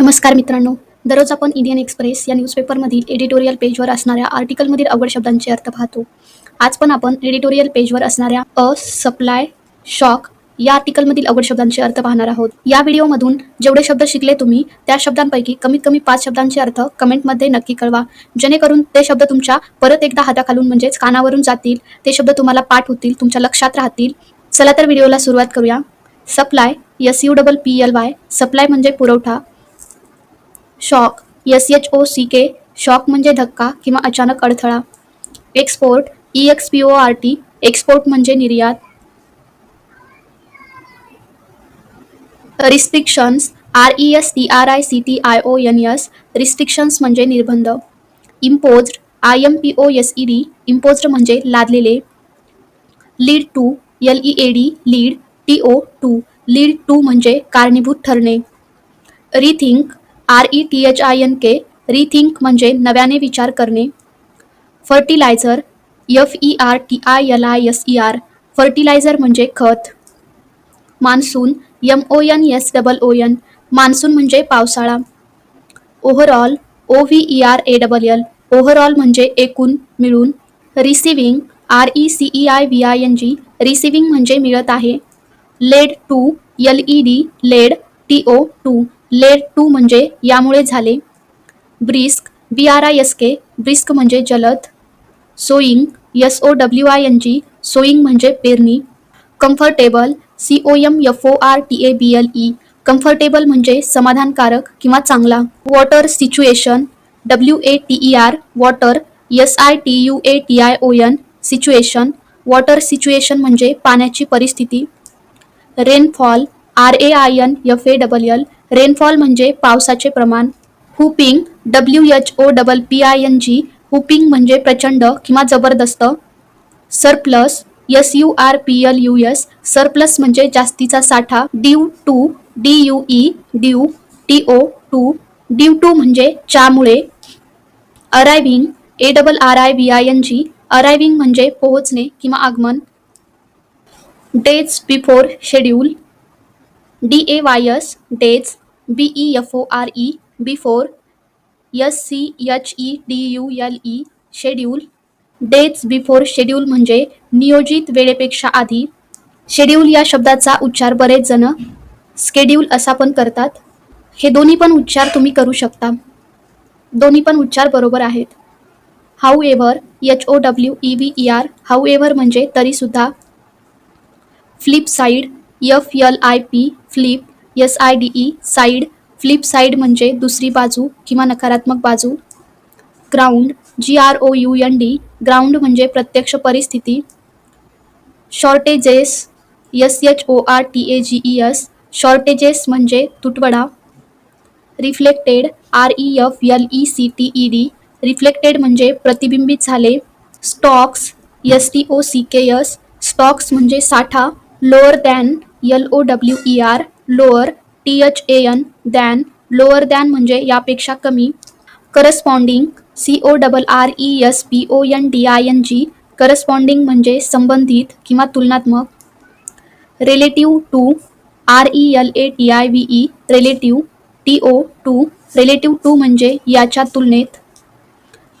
नमस्कार मित्रांनो. दररोज आपण इंडियन एक्सप्रेस या न्यूजपेपरमधील एडिटोरियल पेजवर असणाऱ्या आर्टिकलमधील अवघड शब्दांचे अर्थ पाहतो. आज पण आपण एडिटोरियल पेजवर असणाऱ्या अ सप्लाय शॉक या आर्टिकलमधील अवघड शब्दांचे अर्थ पाहणार आहोत. या व्हिडिओमधून जेवढे शब्द शिकले तुम्ही त्या शब्दांपैकी कमीत कमी पाच शब्दांचे अर्थ कमेंटमध्ये नक्की कळवा. जेणेकरून ते शब्द तुमच्या परत एकदा हाताखालून म्हणजेच कानावरून जातील ते शब्द तुम्हाला पाठ होतील तुमच्या लक्षात राहतील. चला तर व्हिडिओला सुरुवात करूया. Supply S U double P L Y supply म्हणजे पुरवठा. Shock S H O C K shock म्हणजे धक्का किंवा अचानक अडथळा. Export E X P O R T export म्हणजे निर्यात. Restrictions R E S T R I C T I O N S restrictions म्हणजे निर्बंध. Imposed I M P O S E D imposed म्हणजे लादलेले. Lead to L E A D lead T O to lead to म्हणजे कारणीभूत ठरणे. Rethink R E T H I N K rethink म्हणजे नव्याने विचार करणे. Fertiliser F E R T I L I S E R fertiliser म्हणजे खत. Monsoon M O N S double O N monsoon म्हणजे पावसाळा. Overall O V E R A double L overall म्हणजे एकूण मिळून. Receiving R E C E I V I N G receiving म्हणजे मिळत आहे. Led to L E D led T O to led to म्हणजे यामुळे झाले. Brisk B R I S K brisk म्हणजे जलद. Sowing S O W I N G sowing म्हणजे पेरणी. Comfortable C O M F O R T A B L E comfortable म्हणजे समाधानकारक किंवा चांगला. Water situation W A T E R water S I T U A T I O N situation. Water situation म्हणजे पाण्याची परिस्थिती. Rainfall R A I N F A double L rainfall म्हणजे पावसाचे प्रमाण. Whopping W H O double P I N G whopping म्हणजे प्रचंड किंवा जबरदस्त. Surplus S U R P L U S surplus म्हणजे जास्तीचा साठा. Due to D U E due T O to due to म्हणजे च्यामुळे arriving A double R I V I N G arriving म्हणजे पोहोचणे किंवा आगमन. Days before schedule D A Y S days B E F O R E before S C H E D U L E schedule days before schedule म्हणजे नियोजित वेळेपेक्षा आधी. Schedule या शब्दाचा उच्चार बरेच जण स्केड्यूल असा पण करतात. हे दोन्ही पण उच्चार तुम्ही करू शकता. दोन्ही पण उच्चार बरोबर आहेत. However H O W E V E R however म्हणजे तरीसुद्धा. Flip side F L I P flip S I D E side flip side म्हणजे दुसरी बाजू किंवा नकारात्मक बाजू. Ground G R O U N D ground म्हणजे प्रत्यक्ष परिस्थिती. Shortages S H O R T A G E S shortages म्हणजे तुटवडा. Reflected R E F L E C T E D reflected म्हणजे प्रतिबिंबित झाले. Stocks S T O C K S stocks म्हणजे साठा. Lower than L O W E R lower T H A N than lower than म्हणजे यापेक्षा कमी. Corresponding C O double R E S P O N D I N G corresponding म्हणजे संबंधित किंवा तुलनात्मक. Relative to R E L A T I V E relative T O to relative to म्हणजे याच्या तुलनेत.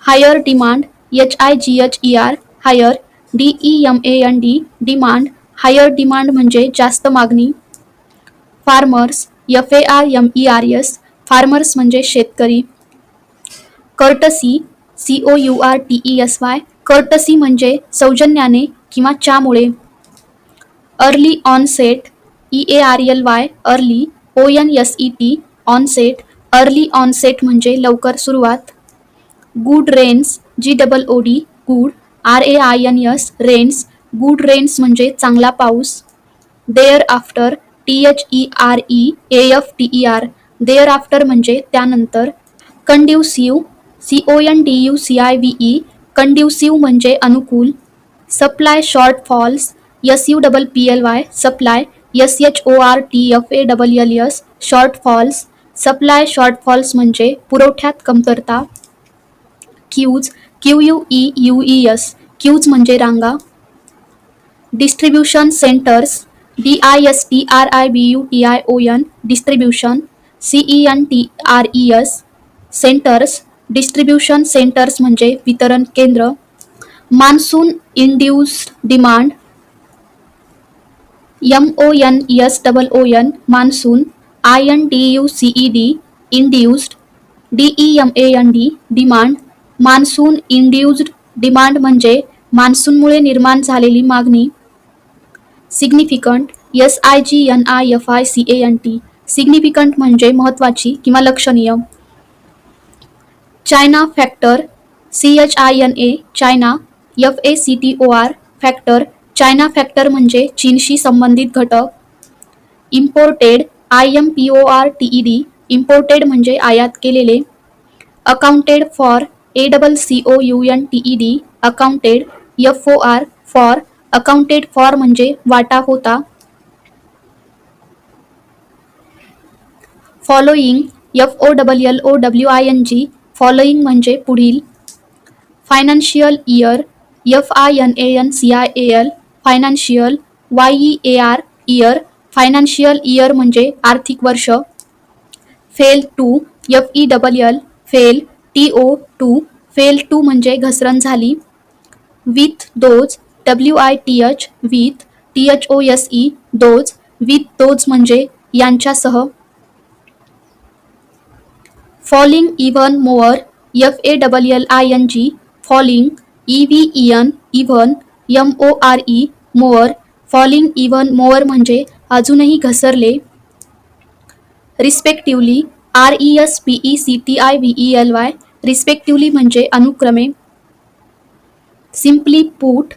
Higher demand H I G H E R higher D E M A N D demand higher demand म्हणजे जास्त मागणी. Farmers F A R M E R S farmers म्हणजे शेतकरी. Courtesy C O U R T E S Y courtesy म्हणजे सौजन्याने किंवा च्यामुळे. Early onset E A R L Y early O N S E T onset early onset म्हणजे लवकर सुरुवात. Good rains G double O D good R A I N S rains good rains म्हणजे चांगला पाऊस. Thereafter T H E R E A F T E R thereafter म्हणजे त्यानंतर. Conducive C O N D U C I V E conducive म्हणजे अनुकूल. Supply shortfalls S U double P L Y supply S H O R T F A double L S shortfalls supply shortfalls म्हणजे पुरवठ्यात कमतरता. Queues Q U E U E S queues म्हणजे रांगा. Distribution centres D I S T R I B U T I O N distribution C E N T R E S centres distribution centres म्हणजे वितरण केंद्र monsoon induced demand M O N S double O N monsoon I N D U C E D induced D E M A N D demand monsoon induced demand म्हणजे मान्सूनमुळे निर्माण झालेली मागणी significant S I G N I F I C A N T significant म्हणजे महत्त्वाची किंवा लक्षणीय. China factor C H I N A China F A C T O R factor China factor म्हणजे चीनशी संबंधित घटक. Imported I M P O R T E D imported म्हणजे आयात केलेले. Accounted for A double C O U N T E D accounted F O R for accounted for म्हणजे वाटा होता. Following F O double L O W I N G following म्हणजे पुढील. Financial year F I N A N C I A L financial Y E A R year financial year म्हणजे आर्थिक वर्ष. Fell to F E double L fell T O to fell to म्हणजे घसरण झाली. With those W I T H with T H O S E those with those म्हणजे यांच्यासह. Falling even more F A double L I N G falling E V E N even M O R E more falling even more म्हणजे अजूनही घसरले. Respectively R E S P E C T I V E L Y respectively म्हणजे अनुक्रमे. Simply put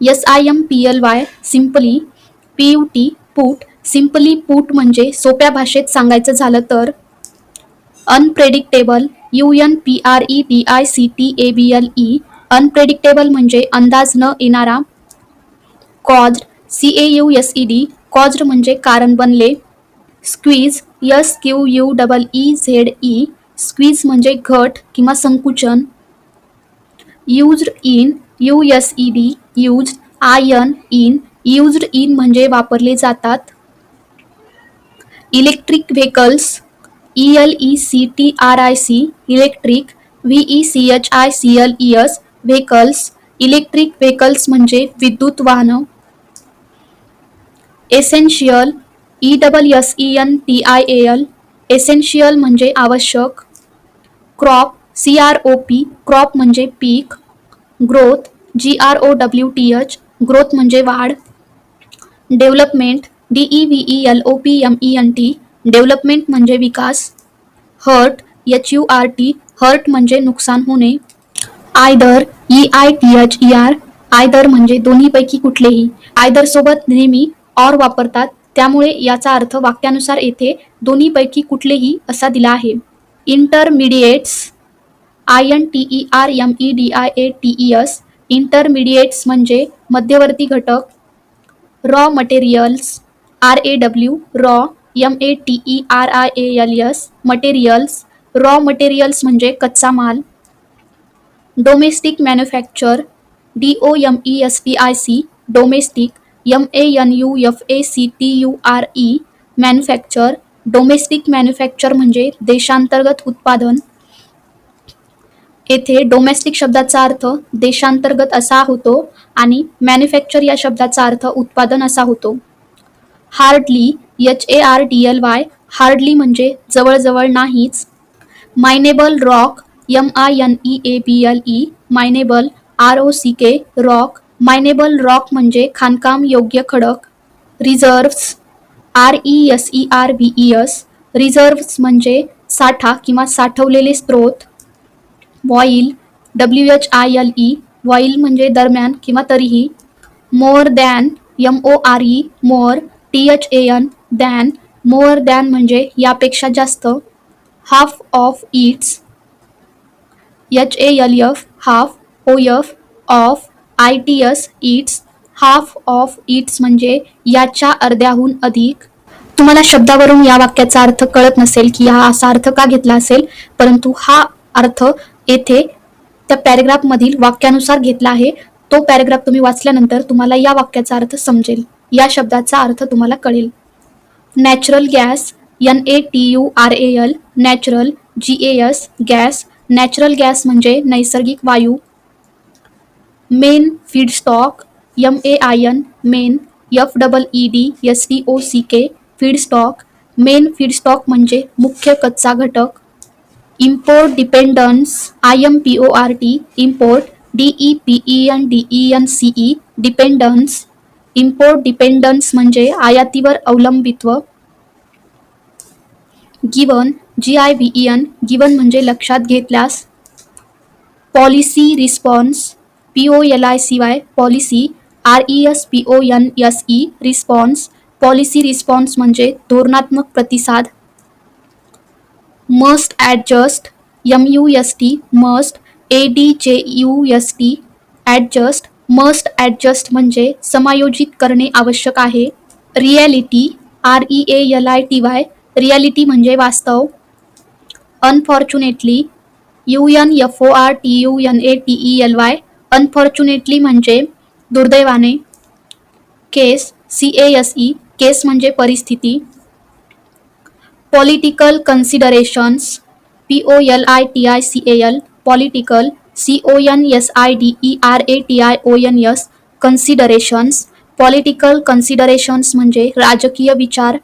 S I M P L Y simply P U T put simply put म्हणजे सोप्या भाषेत सांगायचं झालं तर unpredictable U N P R E D I C T A B L E unpredictable म्हणजे अंदाज न येणारा caused C A U S E D caused म्हणजे कारण बनले squeeze S Q U double E Z E squeeze म्हणजे घट किंवा संकुचन used in U S E D used I N in used in म्हणजे वापरले जातात. Electric vehicles E L E C T R I C electric V E H I C L E E S vehicles electric vehicles म्हणजे विद्युत वाहनं. Essential E double S E N T I A L essential म्हणजे आवश्यक. Crop C R O P crop म्हणजे पीक. Growth G R O W T H growth म्हणजे वाढ development D E V E L O P M E N T development म्हणजे विकास hurt H U R T hurt म्हणजे नुकसान होणे either E I T H E R either म्हणजे दोन्हीपैकी कुठलेही. Either सोबत नेहमी ऑर वापरतात त्यामुळे याचा अर्थ वाक्यानुसार येथे दोन्हीपैकी कुठलेही असा दिला आहे. Intermediates I N T E R M E D I A T E S intermediates म्हणजे मध्यवर्ती घटक raw materials R A W raw M A T E R I A L S materials raw materials म्हणजे कच्चा माल domestic manufacture D O M E S T I C domestic M A N U F A C T U R E manufacture domestic manufacture म्हणजे देशांतर्गत उत्पादन येथे domestic शब्दाचा अर्थ देशांतर्गत असा होतो आणि मॅन्युफॅक्चर या शब्दाचा अर्थ उत्पादन असा होतो. Hardly H A R D L Y hardly म्हणजे जवळजवळ नाहीच. Minable rock M I N E A B L E minable R O C K rock minable rock म्हणजे खाणकाम योग्य खडक. Reserves R E S E R V E S reserves म्हणजे साठा किंवा साठवलेले स्त्रोत while W H I L E while म्हणजे दरम्यान किंवा तरीही more than M O R E more T H A N than more than म्हणजे यापेक्षा जास्त half of its H A L F half O F of I T S its half of its म्हणजे याच्या अर्ध्याहून अधिक. तुम्हाला शब्दावरून या वाक्याचा अर्थ कळत नसेल की हा असा अर्थ का घेतला असेल परंतु हा अर्थ येथे त्या पॅरेग्राफमधील वाक्यानुसार घेतला आहे. तो पॅरेग्राफ तुम्ही वाचल्यानंतर तुम्हाला या वाक्याचा अर्थ समजेल. या शब्दाचा अर्थ तुम्हाला कळेल. Natural gas N A T U R A L natural G A S gas natural gas म्हणजे नैसर्गिक वायू. Main feedstock M A I N main F double E D S T O C K feedstock main feedstock म्हणजे मुख्य कच्चा घटक. Import dependence I M P O R T import D E P E N D E N C E dependence import dependence म्हणजे आयातीवर अवलंबित्व given G I V E N given म्हणजे लक्षात घेतल्यास policy response P O L I C Y policy R E S P O N S E response policy response म्हणजे धोरणात्मक प्रतिसाद must adjust M U S T must A D J U S T adjust must adjust म्हणजे समायोजित करणे आवश्यक आहे. Reality R E A L I T Y reality म्हणजे वास्तव. Unfortunately U N F O R T U N A T E L Y unfortunately म्हणजे दुर्दैवाने. Case C A S E case म्हणजे परिस्थिती. Political considerations P O L I T I C A L political C O N S I D E R A T I O N S considerations political considerations म्हणजे राजकीय विचार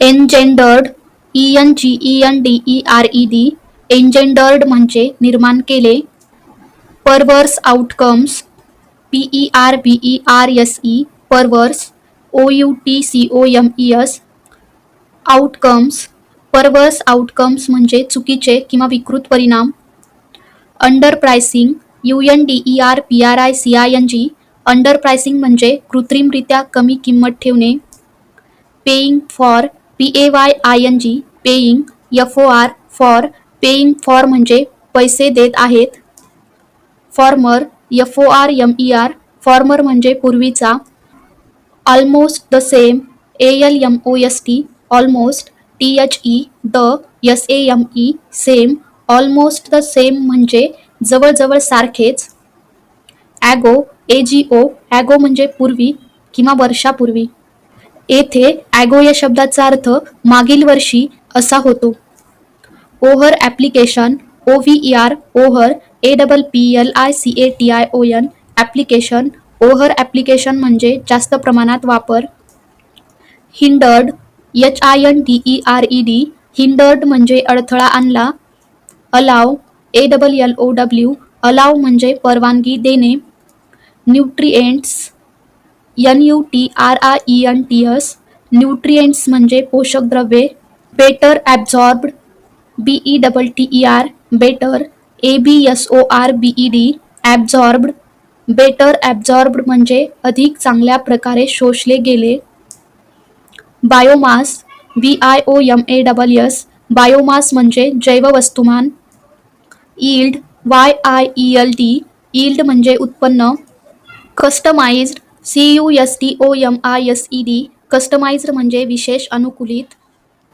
engendered E N G E N D E R E D engendered म्हणजे निर्माण केले perverse outcomes P E R B E R S E perverse O U T C O M E S outcomes perverse outcomes म्हणजे चुकीचे किंवा विकृत परिणाम. Underpricing U N D E R P R I C I N G underpricing म्हणजे कृत्रिमरित्या कमी किंमत ठेवणे. Paying for P A Y I N G paying F O R for paying for म्हणजे पैसे देत आहेत. Former F O R M E R former म्हणजे पूर्वीचा. Almost the same A L M O S T almost T H E the S A M E same almost the same म्हणजे जवळजवळ सारखेच. Ago ए जी ओ ago म्हणजे पूर्वी किंवा वर्षापूर्वी. येथे ॲगो या शब्दाचा अर्थ मागील वर्षी असा होतो. Over application O V E R over A double P L I C A T I O N application over application म्हणजे जास्त प्रमाणात वापर. Hindered H I N D E R E D hindered म्हणजे अडथळा आणला. Allow A double L O W allow म्हणजे परवानगी देणे. Nutrients N U T R I E N T S nutrients म्हणजे पोषक द्रव्ये. Better absorbed B E double T E R better A B S O R B E D absorbed better absorbed म्हणजे अधिक चांगल्या प्रकारे शोषले गेले. Biomass B I O M A double S biomass म्हणजे जैव वस्तुमान. Yield Y I E L D yield म्हणजे उत्पन्न. Customised C U S T O M I S E D customised म्हणजे विशेष अनुकूलित.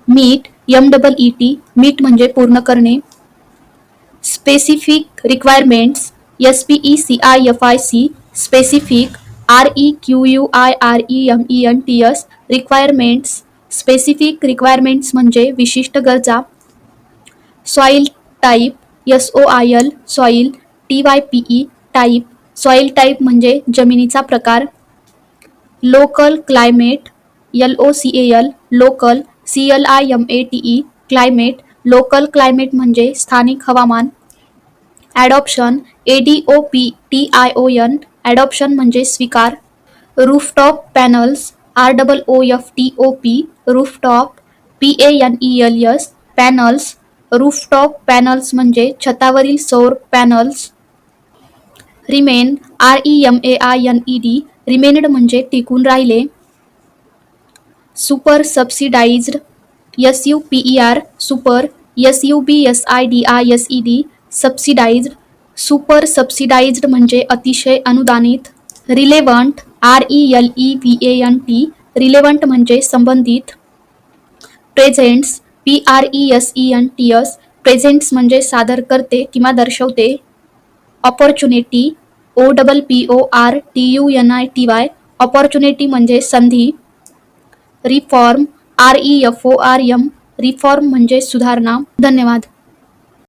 Meet M double E T meet म्हणजे पूर्ण करणे. Specific requirements S P E C I F I C specific R E Q U I R E M E N T S requirements specific requirements म्हणजे विशिष्ट गरजा soil type S O I L soil T Y P E type soil type म्हणजे जमिनीचा प्रकार local climate L O C A L local C L I M A T E climate local climate म्हणजे स्थानिक हवामान adoption A D O P T I O N adoption म्हणजे स्वीकार. Rooftop panels R double O F T O P rooftop P A N E L S panels rooftop panels म्हणजे छतावरील सौर panels remained R E M A I N E D remained म्हणजे टिकून राहिले. Super subsidised S U P E R super S U B S I D I S E D subsidised super subsidised म्हणजे अतिशय अनुदानित relevant R E L E V A N T relevant म्हणजे संबंधित presents P R E S E N T S presents म्हणजे सादर करते किंवा दर्शवते opportunity O double P O R T U N I T Y opportunity म्हणजे संधी reform R E F O R M reform म्हणजे सुधारणा. धन्यवाद.